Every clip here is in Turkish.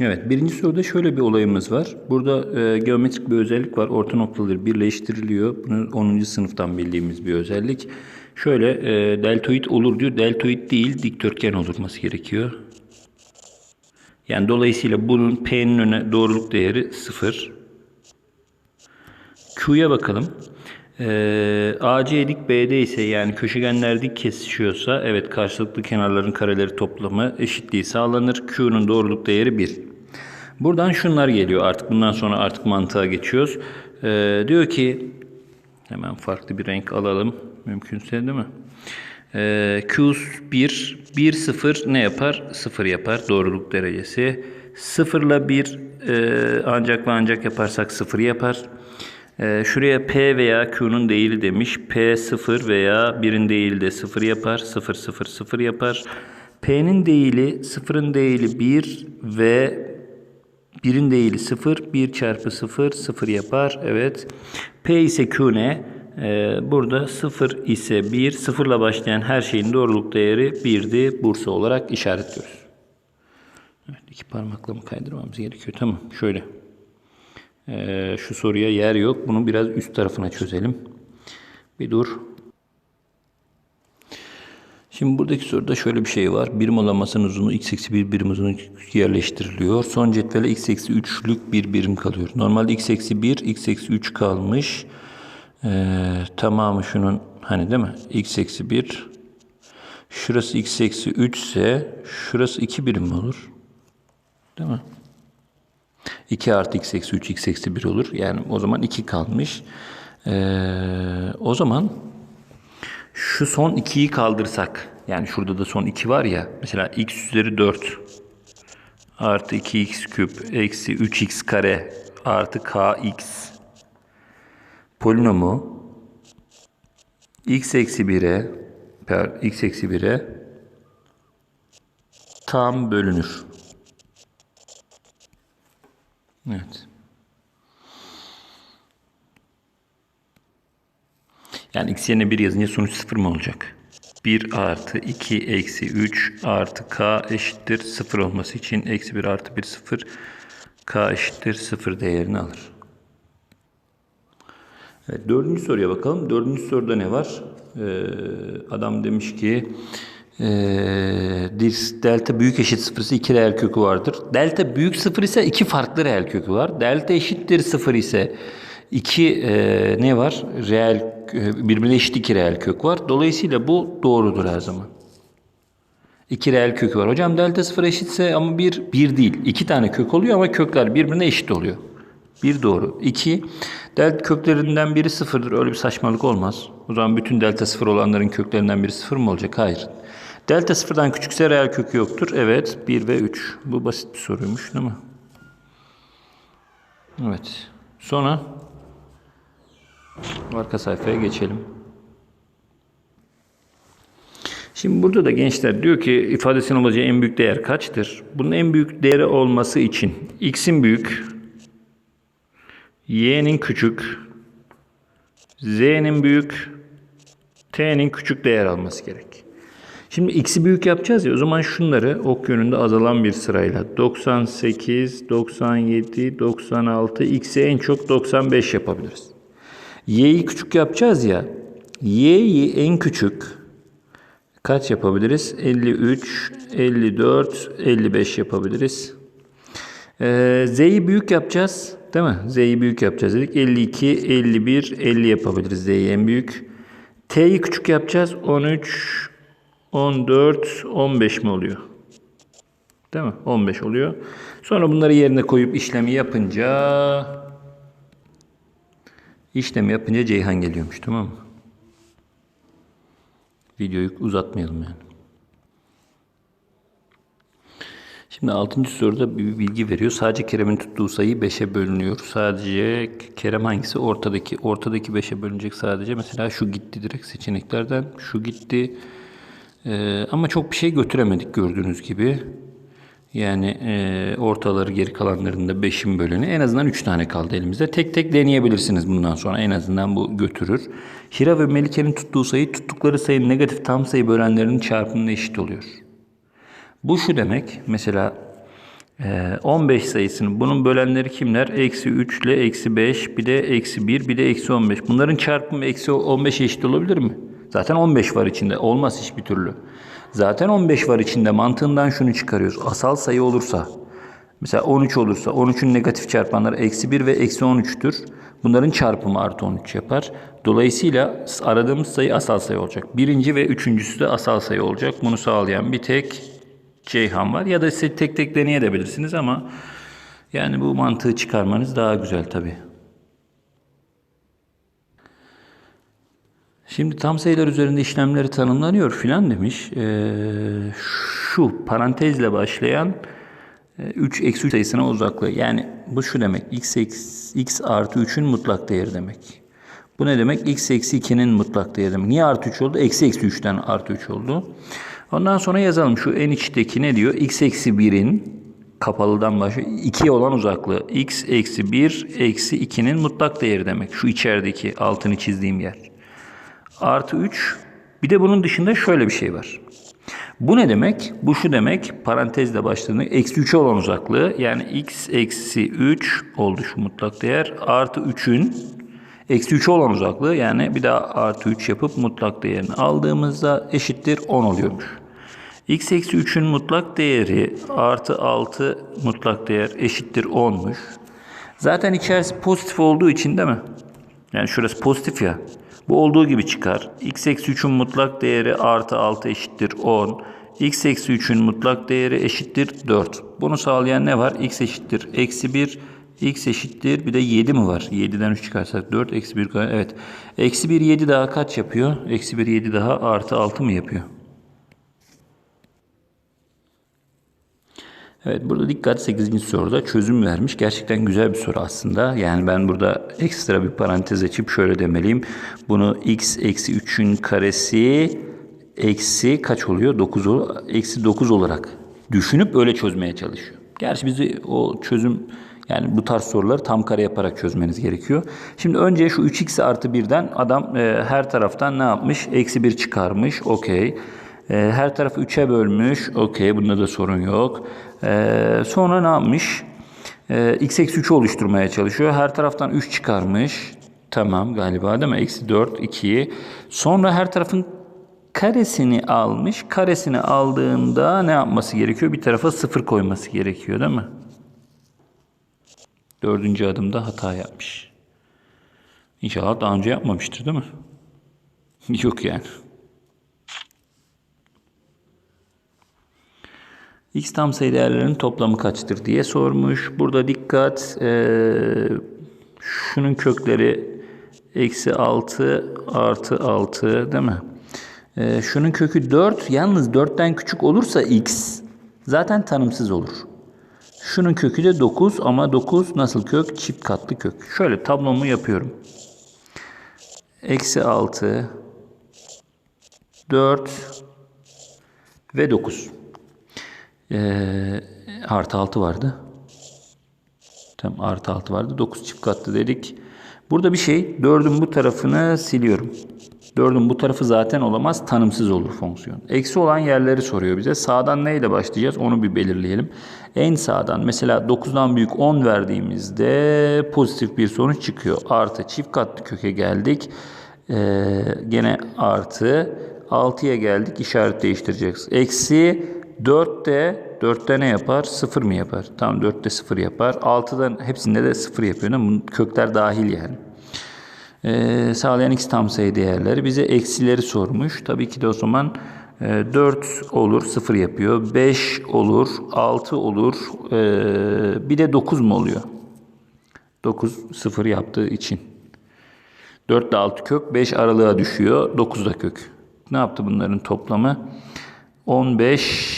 Evet, birinci soruda şöyle bir olayımız var. Burada e, geometrik bir özellik var. Orta noktaları birleştiriliyor. Bunu 10. sınıftan bildiğimiz bir özellik. Şöyle e, deltoid olur diyor. Deltoid değil, dikdörtgen olurması gerekiyor. Yani dolayısıyla bunun P'nin öne doğruluk değeri 0. Q'ya bakalım. Ee, AC BD ise yani köşegenler kesişiyorsa evet karşılıklı kenarların kareleri toplamı eşitliği sağlanır. Q'nun doğruluk değeri 1. Buradan şunlar geliyor artık bundan sonra artık mantığa geçiyoruz. Ee, diyor ki hemen farklı bir renk alalım mümkünse değil mi? Ee, Q 1, 1 0 ne yapar? 0 yapar doğruluk derecesi. 0 ile 1 e, ancak ve ancak yaparsak 0 yapar. Ee, şuraya P veya Q'nun değili demiş. P 0 veya 1'in değili de 0 yapar. 0 0 0 yapar. P'nin değili 0'ın değili 1 ve 1'in değili 0. 1 çarpı 0 0 yapar. Evet. P ise Q ne? Ee, burada 0 ise 1. 0 ile başlayan her şeyin doğruluk değeri 1'di. Bursa olarak işaretliyoruz. Evet, iki parmakla mı kaydırmamız gerekiyor? Tamam. Şöyle. Ee, şu soruya yer yok. Bunu biraz üst tarafına çözelim. Bir dur. Şimdi buradaki soruda şöyle bir şey var. Birim olamasının uzunluğu x eksi 1 birim uzunluğu yerleştiriliyor. Son cetvele x eksi 3'lük bir birim kalıyor. Normalde x eksi 1, x eksi 3 kalmış. Ee, tamamı şunun hani değil mi? x eksi 1. Şurası x eksi 3 ise şurası 2 birim olur? Değil mi? 2 artı x eksi 3 x eksi 1 olur. Yani o zaman 2 kalmış. Ee, o zaman şu son 2'yi kaldırsak yani şurada da son 2 var ya mesela x üzeri 4 artı 2x küp eksi 3x kare artı kx polinomu x eksi 1'e per x eksi 1'e tam bölünür. Evet. Yani x yerine 1 yazınca sonuç 0 mı olacak? 1 artı 2 eksi 3 artı k eşittir 0 olması için eksi 1 artı 1 0 k eşittir 0 değerini alır. Evet, dördüncü soruya bakalım. Dördüncü soruda ne var? Ee, adam demiş ki ee, delta büyük eşit sıfır ise iki reel kökü vardır. Delta büyük sıfır ise iki farklı reel kökü var. Delta eşittir sıfır ise iki e, ne var? Reel e, birbirine eşit iki reel kök var. Dolayısıyla bu doğrudur her zaman. İki reel kökü var. Hocam delta sıfır eşitse ama bir, bir değil. İki tane kök oluyor ama kökler birbirine eşit oluyor. Bir doğru. İki, delta köklerinden biri sıfırdır. Öyle bir saçmalık olmaz. O zaman bütün delta sıfır olanların köklerinden biri sıfır mı olacak? Hayır. Delta sıfırdan küçükse reel kökü yoktur. Evet. 1 ve 3. Bu basit bir soruymuş değil mi? Evet. Sonra arka sayfaya geçelim. Şimdi burada da gençler diyor ki ifadesinin olacağı en büyük değer kaçtır? Bunun en büyük değeri olması için x'in büyük, y'nin küçük, z'nin büyük, t'nin küçük değer alması gerek. Şimdi x'i büyük yapacağız ya o zaman şunları ok yönünde azalan bir sırayla 98, 97, 96, x'i en çok 95 yapabiliriz. y'yi küçük yapacağız ya y'yi en küçük kaç yapabiliriz? 53, 54, 55 yapabiliriz. Ee, z'yi büyük yapacağız değil mi? z'yi büyük yapacağız dedik. 52, 51, 50 yapabiliriz z'yi en büyük. t'yi küçük yapacağız. 13, 14, 15 mi oluyor? Değil mi? 15 oluyor. Sonra bunları yerine koyup işlemi yapınca işlemi yapınca Ceyhan geliyormuş tamam mı? Videoyu uzatmayalım yani. Şimdi 6. soruda bir bilgi veriyor. Sadece Kerem'in tuttuğu sayı 5'e bölünüyor. Sadece Kerem hangisi? Ortadaki. Ortadaki 5'e bölünecek sadece. Mesela şu gitti direkt seçeneklerden. Şu gitti. Ee, ama çok bir şey götüremedik gördüğünüz gibi. Yani e, ortaları geri kalanlarında 5'in bölünü. En azından 3 tane kaldı elimizde. Tek tek deneyebilirsiniz bundan sonra. En azından bu götürür. Hira ve Melike'nin tuttuğu sayı tuttukları sayının negatif tam sayı bölenlerinin çarpımına eşit oluyor. Bu şu demek. Mesela Ee, 15 sayısını bunun bölenleri kimler? Eksi 3 ile eksi 5 bir de eksi 1 bir de eksi 15. Bunların çarpımı eksi 15 eşit olabilir mi? Zaten 15 var içinde. Olmaz hiçbir türlü. Zaten 15 var içinde. Mantığından şunu çıkarıyoruz. Asal sayı olursa mesela 13 olursa 13'ün negatif çarpanları eksi 1 ve eksi 13'tür. Bunların çarpımı artı 13 yapar. Dolayısıyla aradığımız sayı asal sayı olacak. Birinci ve üçüncüsü de asal sayı olacak. Bunu sağlayan bir tek Ceyhan var. Ya da size tek tek deneyebilirsiniz ama yani bu mantığı çıkarmanız daha güzel tabii. Şimdi tam sayılar üzerinde işlemleri tanımlanıyor filan demiş. Ee, şu parantezle başlayan 3 eksi 3 sayısına uzaklığı. Yani bu şu demek. X, x artı 3'ün mutlak değeri demek. Bu ne demek? X eksi 2'nin mutlak değeri demek. Niye artı 3 oldu? Eksi eksi 3'ten artı 3 oldu. Ondan sonra yazalım. Şu en içteki ne diyor? X eksi 1'in kapalıdan başlıyor. 2 olan uzaklığı. X eksi 1 eksi 2'nin mutlak değeri demek. Şu içerideki altını çizdiğim yer. Artı 3. Bir de bunun dışında şöyle bir şey var. Bu ne demek? Bu şu demek. Parantezle başladığında eksi 3'e olan uzaklığı. Yani x eksi 3 oldu şu mutlak değer. Artı 3'ün eksi 3'e olan uzaklığı. Yani bir daha artı 3 yapıp mutlak değerini aldığımızda eşittir 10 oluyormuş. x eksi 3'ün mutlak değeri artı 6 mutlak değer eşittir 10'muş. Zaten içerisi pozitif olduğu için değil mi? Yani şurası pozitif ya. Bu olduğu gibi çıkar. x eksi 3'ün mutlak değeri artı 6 eşittir 10. x eksi 3'ün mutlak değeri eşittir 4. Bunu sağlayan ne var? x eşittir eksi 1. x eşittir bir de 7 mi var? 7'den 3 çıkarsak 4 eksi 1 evet. Eksi 1 7 daha kaç yapıyor? Eksi 1 7 daha artı 6 mı yapıyor? Evet burada dikkat 8. soruda çözüm vermiş. Gerçekten güzel bir soru aslında. Yani ben burada ekstra bir parantez açıp şöyle demeliyim. Bunu x eksi 3'ün karesi eksi kaç oluyor? 9 oluyor. Eksi 9 olarak düşünüp öyle çözmeye çalışıyor. Gerçi bizi o çözüm yani bu tarz soruları tam kare yaparak çözmeniz gerekiyor. Şimdi önce şu 3x artı 1'den adam e, her taraftan ne yapmış? Eksi 1 çıkarmış. Okey. E, her tarafı 3'e bölmüş. Okey bunda da sorun yok. E, sonra ne yapmış? E, x eksi 3'ü oluşturmaya çalışıyor. Her taraftan 3 çıkarmış. Tamam galiba değil mi? Eksi 4, 2'yi. Sonra her tarafın karesini almış. Karesini aldığında ne yapması gerekiyor? Bir tarafa 0 koyması gerekiyor değil mi? Dördüncü adımda hata yapmış. İnşallah daha önce yapmamıştır değil mi? Yok yani. X tam sayı değerlerinin toplamı kaçtır diye sormuş. Burada dikkat. Ee, şunun kökleri eksi 6 artı 6 değil mi? Ee, şunun kökü 4. Yalnız 4'ten küçük olursa x zaten tanımsız olur. Şunun kökü de 9 ama 9 nasıl kök? Çift katlı kök. Şöyle tablomu yapıyorum. Eksi 6 4 ve 9. Ee, artı 6 vardı. Tam artı 6 vardı. 9 çift katlı dedik. Burada bir şey 4'ün bu tarafını siliyorum. 4'ün bu tarafı zaten olamaz. Tanımsız olur fonksiyon. Eksi olan yerleri soruyor bize. Sağdan neyle başlayacağız? Onu bir belirleyelim. En sağdan mesela 9'dan büyük 10 verdiğimizde pozitif bir sonuç çıkıyor. Artı çift katlı köke geldik. Ee, gene artı 6'ya geldik. İşaret değiştireceğiz. Eksi 4'te 4'te ne yapar? 0 mı yapar? Tamam 4'te 0 yapar. 6'dan hepsinde de 0 yapıyor. Bunun kökler dahil yani. Ee, sağlayan x tam sayı değerleri bize eksileri sormuş. Tabii ki de o zaman e, 4 olur 0 yapıyor. 5 olur 6 olur. E, bir de 9 mu oluyor? 9 0 yaptığı için. 4 ile 6 kök 5 aralığa düşüyor. 9 da kök. Ne yaptı bunların toplamı? 15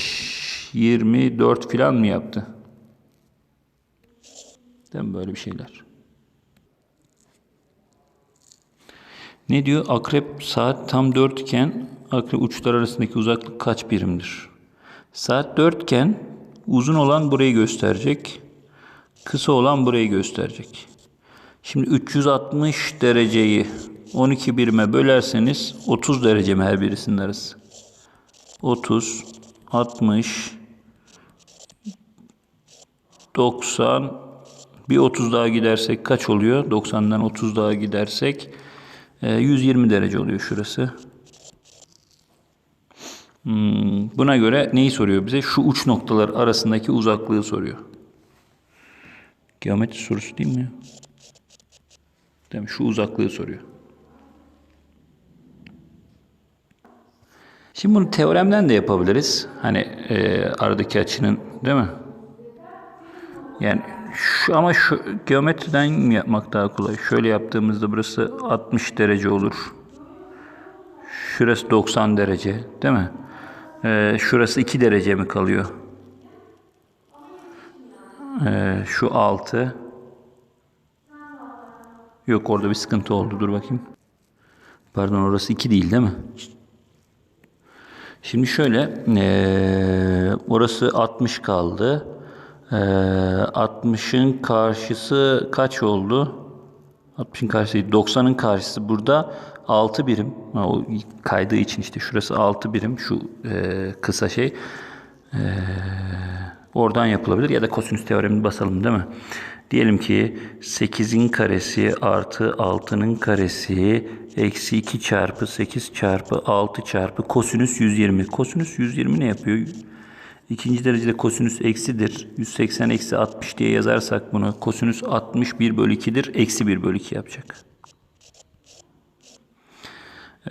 24 falan mı yaptı? Değil mi böyle bir şeyler? Ne diyor? Akrep saat tam 4 iken akrep uçlar arasındaki uzaklık kaç birimdir? Saat 4 iken uzun olan burayı gösterecek. Kısa olan burayı gösterecek. Şimdi 360 dereceyi 12 birime bölerseniz 30 derece mi her birisinin arası? 30, 60, 90 bir 30 daha gidersek kaç oluyor? 90'dan 30 daha gidersek e, 120 derece oluyor şurası. Hmm, buna göre neyi soruyor bize? Şu uç noktalar arasındaki uzaklığı soruyor. Geometri sorusu değil mi ya? Değil mi? Şu uzaklığı soruyor. Şimdi bunu teoremden de yapabiliriz. Hani e, aradaki açının değil mi? Yani şu ama şu geometriden yapmak daha kolay? Şöyle yaptığımızda burası 60 derece olur. Şurası 90 derece, değil mi? Ee, şurası 2 derece mi kalıyor? Ee, şu 6. Yok orada bir sıkıntı oldu. Dur bakayım. Pardon orası 2 değil değil mi? Şimdi şöyle, eee, orası 60 kaldı. Eee 60'ın karşısı kaç oldu? 60'ın karşısı 90'ın karşısı burada 6 birim. O kaydığı için işte şurası 6 birim şu eee, kısa şey. Eee, oradan yapılabilir ya da kosinüs teoremini basalım değil mi? Diyelim ki 8'in karesi artı 6'nın karesi eksi 2 çarpı 8 çarpı 6 çarpı kosinüs 120. Kosinüs 120 ne yapıyor? İkinci derecede kosinüs eksidir. 180 eksi 60 diye yazarsak bunu kosinüs 60 1 bölü 2'dir. Eksi 1 bölü 2 yapacak.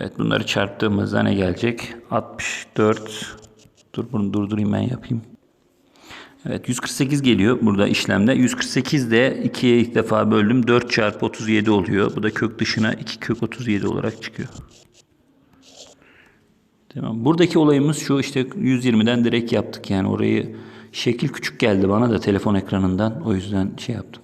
Evet bunları çarptığımızda ne gelecek? 64 Dur bunu durdurayım ben yapayım. Evet 148 geliyor burada işlemde. 148 de 2'ye ilk defa böldüm. 4 çarpı 37 oluyor. Bu da kök dışına 2 kök 37 olarak çıkıyor. Tamam. Buradaki olayımız şu işte 120'den direkt yaptık yani orayı şekil küçük geldi bana da telefon ekranından o yüzden şey yaptım.